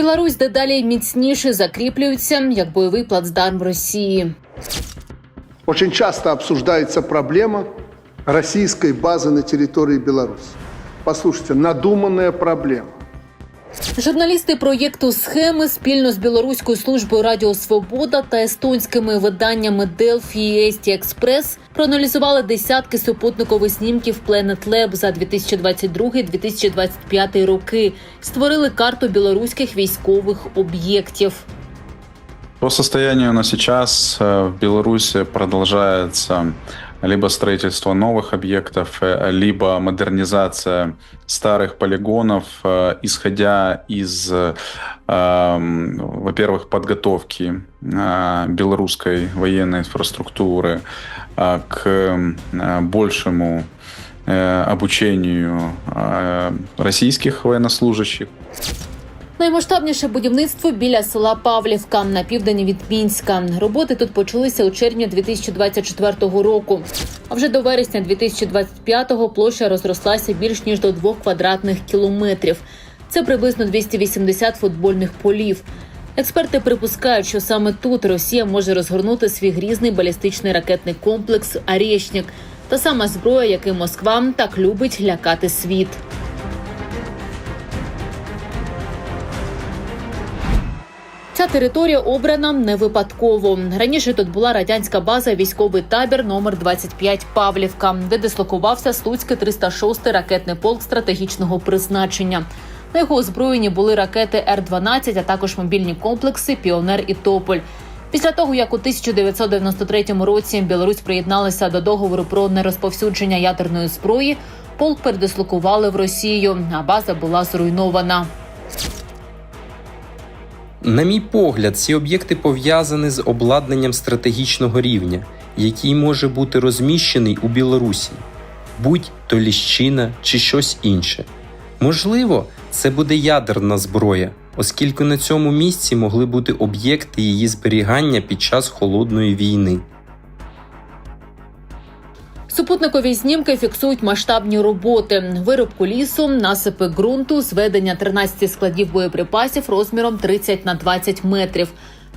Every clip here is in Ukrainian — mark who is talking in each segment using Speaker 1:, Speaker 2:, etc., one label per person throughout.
Speaker 1: Білорусь дедалі міцніше закріплюється як бойовий плацдарм Росії.
Speaker 2: Очень часто обсуждается проблема российской базы на территории Беларуси. Послушайте, надуманная проблема.
Speaker 1: Журналісти проєкту схеми спільно з білоруською службою Радіо Свобода та естонськими виданнями Delphi і Ести Експрес проаналізували десятки супутникових снімків Planet Lab за 2022-2025 роки. Створили карту білоруських військових об'єктів.
Speaker 3: По состоянию на сейчас э, в Беларуси продолжается либо строительство новых объектов, э, либо модернизация старых полигонов, э, исходя из, э, во-первых, подготовки белорусской военной инфраструктуры к большему обучению российских военнослужащих.
Speaker 1: Наймасштабніше будівництво біля села Павлівка на південь від Мінська. Роботи тут почалися у червні 2024 року. А вже до вересня 2025-го площа розрослася більш ніж до двох квадратних кілометрів. Це приблизно 280 футбольних полів. Експерти припускають, що саме тут Росія може розгорнути свій грізний балістичний ракетний комплекс «Арєшнік» – та сама зброя, яким Москва так любить лякати світ. Ця територія обрана не випадково. Раніше тут була радянська база військовий табір номер 25 Павлівка, де дислокувався Слуцький 306 ракетний полк стратегічного призначення. На його озброєнні були ракети Р-12, а також мобільні комплекси Піонер і Тополь. Після того, як у 1993 році Білорусь приєдналася до договору про нерозповсюдження ядерної зброї, полк передислокували в Росію, а база була зруйнована.
Speaker 4: На мій погляд, ці об'єкти пов'язані з обладнанням стратегічного рівня, який може бути розміщений у Білорусі, будь то ліщина чи щось інше. Можливо, це буде ядерна зброя, оскільки на цьому місці могли бути об'єкти її зберігання під час холодної війни.
Speaker 1: Супутникові знімки фіксують масштабні роботи: вирубку лісу, насипи ґрунту, зведення 13 складів боєприпасів розміром 30 на 20 метрів,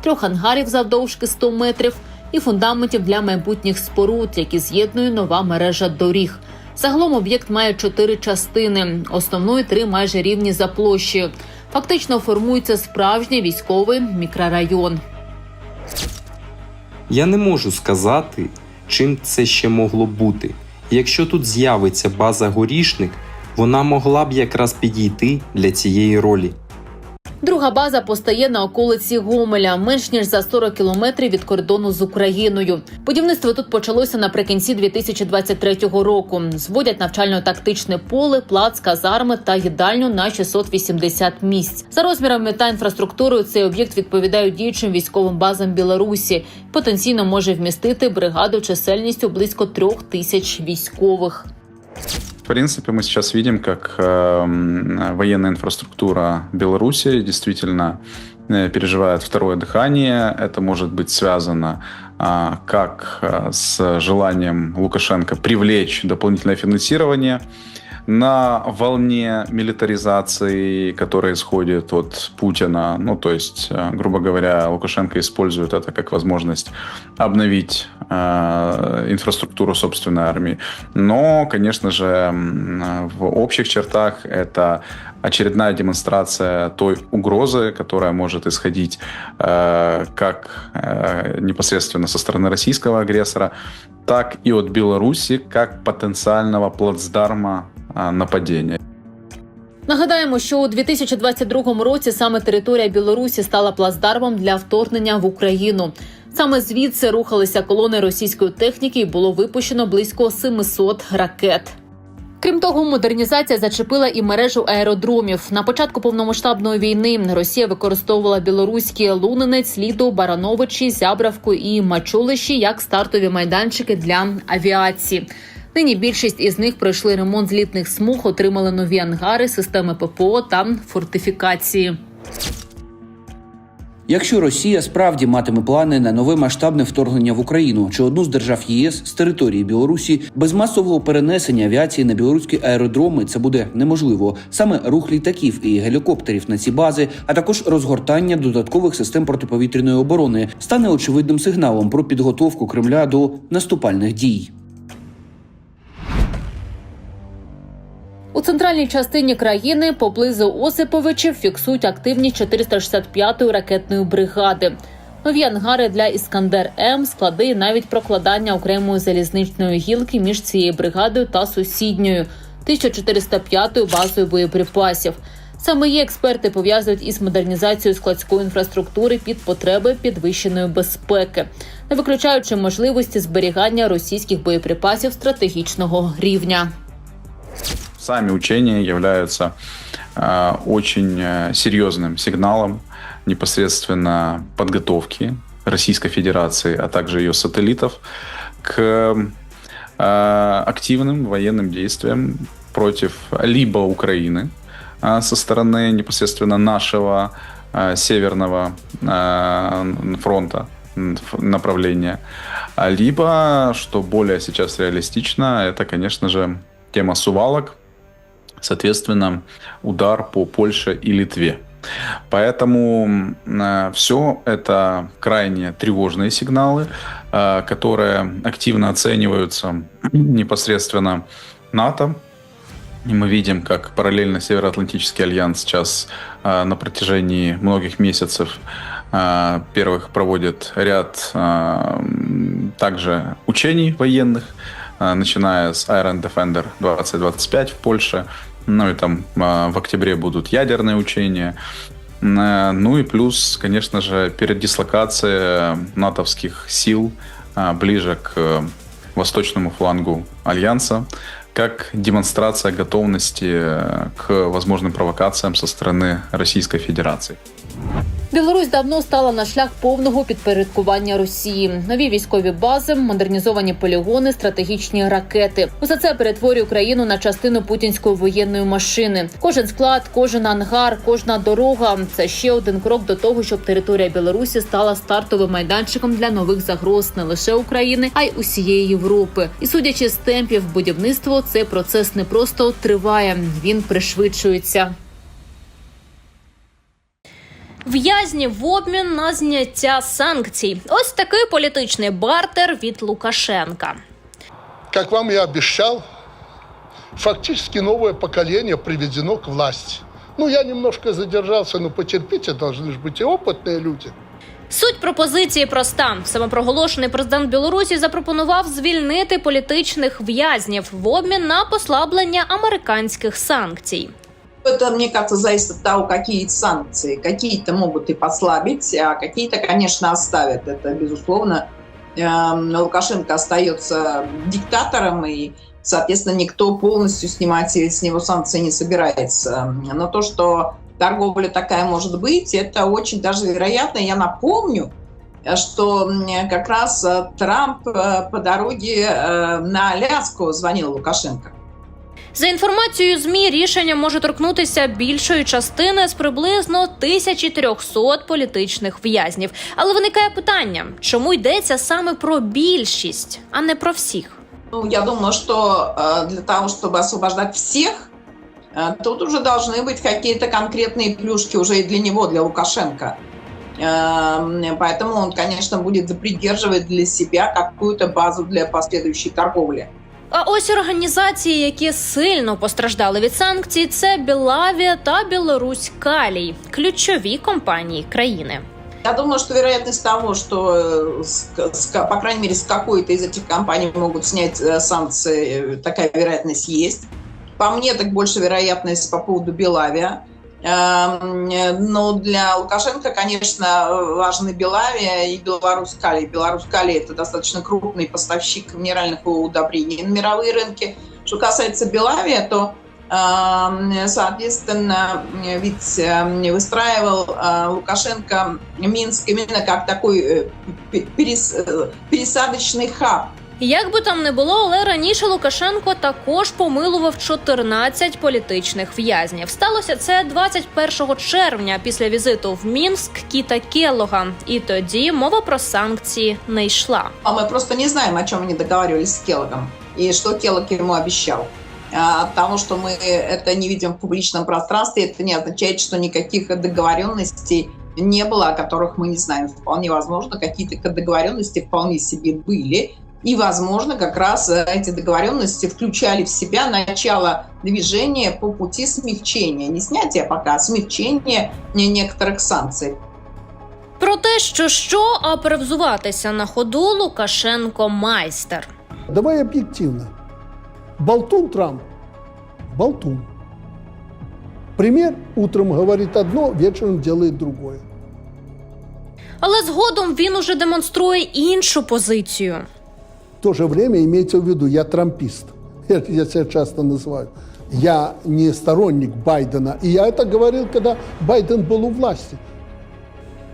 Speaker 1: трьох ангарів завдовжки 100 метрів і фундаментів для майбутніх споруд, які з'єднує нова мережа доріг. Загалом об'єкт має чотири частини. Основної три майже рівні за площею. Фактично формується справжній військовий мікрорайон.
Speaker 4: Я не можу сказати, чим це ще могло бути. Якщо тут з'явиться база горішник, вона могла б якраз підійти для цієї ролі.
Speaker 1: Друга база постає на околиці Гомеля, менш ніж за 40 кілометрів від кордону з Україною. Будівництво тут почалося наприкінці 2023 року. Зводять навчально-тактичне поле, плац, казарми та їдальню на 680 місць. За розмірами та інфраструктурою цей об'єкт відповідає діючим військовим базам Білорусі. Потенційно може вмістити бригаду чисельністю близько трьох тисяч військових.
Speaker 3: В принципе, мы сейчас видим, как э, м, военная инфраструктура Беларуси действительно э, переживает второе дыхание. Это может быть связано а, как а, с желанием Лукашенко привлечь дополнительное финансирование на волне милитаризации, которая исходит от Путина. Ну, то есть, э, грубо говоря, Лукашенко использует это как возможность обновить э, инфраструктуру собственной армии. Но, конечно же, в общих чертах это очередная демонстрация той угрозы, которая может исходить э, как э, непосредственно со стороны российского агрессора, так и от Беларуси как потенциального плацдарма нападения.
Speaker 1: Нагадаємо, що у 2022 році саме територія Білорусі стала плацдармом для вторгнення в Україну. Саме звідси рухалися колони російської техніки і було випущено близько 700 ракет. Крім того, модернізація зачепила і мережу аеродромів. На початку повномасштабної війни Росія використовувала білоруські Лунинець, Ліду, Барановичі, Зябравку і Мачулищі як стартові майданчики для авіації. Нині більшість із них пройшли ремонт злітних смуг, отримали нові ангари, системи ППО та фортифікації.
Speaker 5: Якщо Росія справді матиме плани на нове масштабне вторгнення в Україну чи одну з держав ЄС з території Білорусі, без масового перенесення авіації на білоруські аеродроми це буде неможливо. Саме рух літаків і гелікоптерів на ці бази, а також розгортання додаткових систем протиповітряної оборони, стане очевидним сигналом про підготовку Кремля до наступальних дій.
Speaker 1: У центральній частині країни поблизу Осиповичів фіксують активність 465-ї ракетної бригади. Нові ангари для Іскандер М, склади і навіть прокладання окремої залізничної гілки між цією бригадою та сусідньою 1405-ю базою боєприпасів. Саме її експерти пов'язують із модернізацією складської інфраструктури під потреби підвищеної безпеки, не виключаючи можливості зберігання російських боєприпасів стратегічного рівня.
Speaker 3: Сами учения являются э, очень э, серьезным сигналом непосредственно подготовки Российской Федерации, а также ее сателлитов к э, активным военным действиям против либо Украины э, со стороны непосредственно нашего э, северного э, фронта направления, либо, что более сейчас реалистично, это, конечно же, тема сувалок, соответственно, удар по Польше и Литве. Поэтому все это крайне тревожные сигналы, э, которые активно оцениваются непосредственно НАТО. И мы видим, как параллельно Североатлантический альянс сейчас э, на протяжении многих месяцев э, первых проводит ряд э, также учений военных, э, начиная с Iron Defender 2025 в Польше, ну и там э, в октябре будут ядерные учения. Э, Ну и плюс, конечно же, передислокация натовских сил э, ближе к э, восточному флангу Альянса, как демонстрация готовности к возможным провокациям со стороны Российской Федерации.
Speaker 1: Білорусь давно стала на шлях повного підпорядкування Росії. Нові військові бази, модернізовані полігони, стратегічні ракети. Усе це перетворює Україну на частину путінської воєнної машини. Кожен склад, кожен ангар, кожна дорога це ще один крок до того, щоб територія Білорусі стала стартовим майданчиком для нових загроз не лише України, а й усієї Європи. І судячи з темпів будівництва, цей процес не просто триває, він пришвидшується.
Speaker 6: В'язні в обмін на зняття санкцій. Ось такий політичний бартер від Лукашенка.
Speaker 2: Как вам и обещал, фактически новое поколение приведено к власти. Ну, я немножко задержался, но потерпите, должны же быть и опытные люди.
Speaker 6: Суть пропозиції проста: самопроголошений президент Білорусі запропонував звільнити політичних в'язнів в обмін на послаблення американських санкцій.
Speaker 7: Это, мне кажется, зависит от того, какие санкции. Какие-то могут и послабить, а какие-то, конечно, оставят. Это, безусловно, эм, Лукашенко остается диктатором, и, соответственно, никто полностью снимать с него санкции не собирается. Но то, что торговля такая может быть, это очень даже вероятно. Я напомню, что как раз э, Трамп э, по дороге э, на Аляску звонил Лукашенко.
Speaker 6: За інформацією ЗМІ, рішення може торкнутися більшої частини з приблизно 1300 політичних в'язнів. Але виникає питання, чому йдеться саме про більшість, а не про всіх?
Speaker 7: Ну, я думаю, что э, для того, чтобы освобождать всех, э, тут уже должны быть какие-то конкретные плюшки уже и для него, для Лукашенко. Э, Поэтому он, конечно, будет придерживать для себя какую-то базу для последующей торговли.
Speaker 6: А ось організації, які сильно постраждали від санкцій, це Білавія та Білорусь Калій, ключові компанії країни.
Speaker 7: Я думаю, что вероятность того, что, э, с- с- по крайней мере, с какой-то из этих компаний могут снять э, санкции, э, такая вероятность есть. По мне, так больше вероятность по поводу Белавия. Эм, э, Но для Лукашенко, конечно, важны Белавия и Беларусь Калий. Беларусь Калий – это достаточно крупный поставщик минеральных удобрений на мировые рынки. Что касается Белавия, то эм, Соответственно, ведь э, выстраивал э, Лукашенко Минск именно как такой э, пересадочный хаб.
Speaker 6: Як би там не було, але раніше Лукашенко також помилував 14 політичних в'язнів. Сталося це 21 червня після візиту в Мінськ Кіта Келлога. І тоді мова про санкції не йшла.
Speaker 7: А мы просто не знаем, о чем они договаривались с Келлогом и что Келлог ему обещал. А, От того, что мы это не видим в публичном пространстве, это не означает, что никаких договоренностей не было, о которых мы не знаем. Вполне возможно, какие-то договоренности вполне себе были. И, возможно, как раз э, эти договоренности включали в себя начало движения по пути смягчения. Не снятия пока, а смягчения не- некоторых санкций.
Speaker 6: Про те, що що, а перевзуватися на ходу Лукашенко майстер.
Speaker 2: Давай объективно. Болтун Трамп. Болтун. Пример утром говорит одно, вечером делает другое.
Speaker 6: Але згодом він уже демонструє іншу позицію.
Speaker 2: В то же время имейте в виду, я трампист. Я, я себя часто называю. Я не сторонник Байдена. И я это говорил, когда Байден был у власти.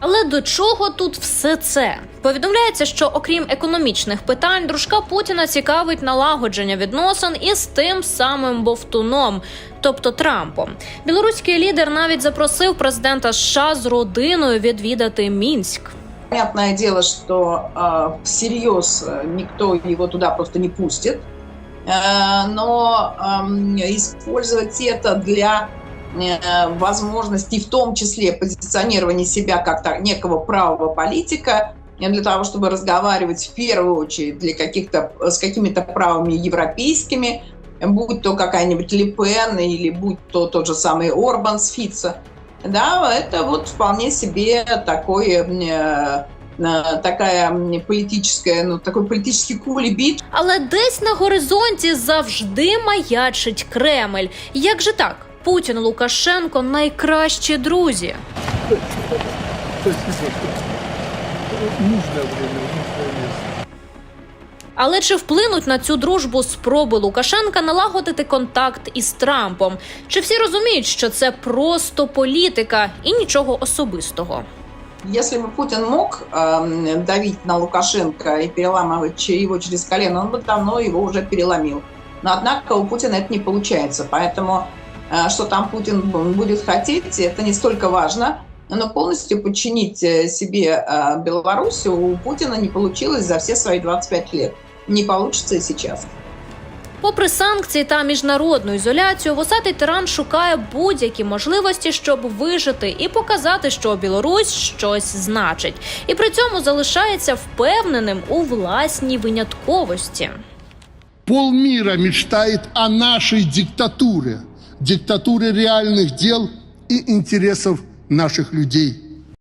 Speaker 6: Але до чого тут все це? Повідомляється, що окрім економічних питань, дружка Путіна цікавить налагодження відносин із тим самим Бовтуном, тобто Трампом. Білоруський лідер навіть запросив президента США з родиною відвідати Мінськ.
Speaker 7: Понятное дело, что э, всерьез э, никто его туда просто не пустит, Э, но эм, использовать это для э, возможности, в том числе позиционирования себя как некого правого политика, э, для того, чтобы разговаривать в первую очередь для каких-то, с какими-то правыми европейскими, будь то какая-нибудь Ле Пен или будь то тот же самый Орбан с Фица, да, это вот вполне себе такой э, э, такая м, политическая, ну, такой политический кулебит,
Speaker 6: Але десь на горизонті завжди маячить Кремль. Як же так? Путін Лукашенко найкращі друзі. Але чи вплинуть на цю дружбу спроби Лукашенка налагодити контакт із Трампом? Чи всі розуміють, що це просто політика і нічого особистого?
Speaker 7: Если бы Путин мог эм, давить на Лукашенко и переламывать че- его через колено, он бы давно его уже переломил. Но однако у Путина это не получается. Поэтому э, что там Путин б- будет хотеть, это не столько важно. Но полностью подчинить э, себе э, Беларусь у Путина не получилось за все свои 25 лет. Не получится и сейчас.
Speaker 6: Попри санкції та міжнародну ізоляцію, вусатий тиран шукає будь-які можливості, щоб вижити і показати, що Білорусь щось значить, і при цьому залишається впевненим у власній винятковості.
Speaker 2: Полмира мечтает о нашей диктатуре. Диктатуре реальных дел и интересов наших людей.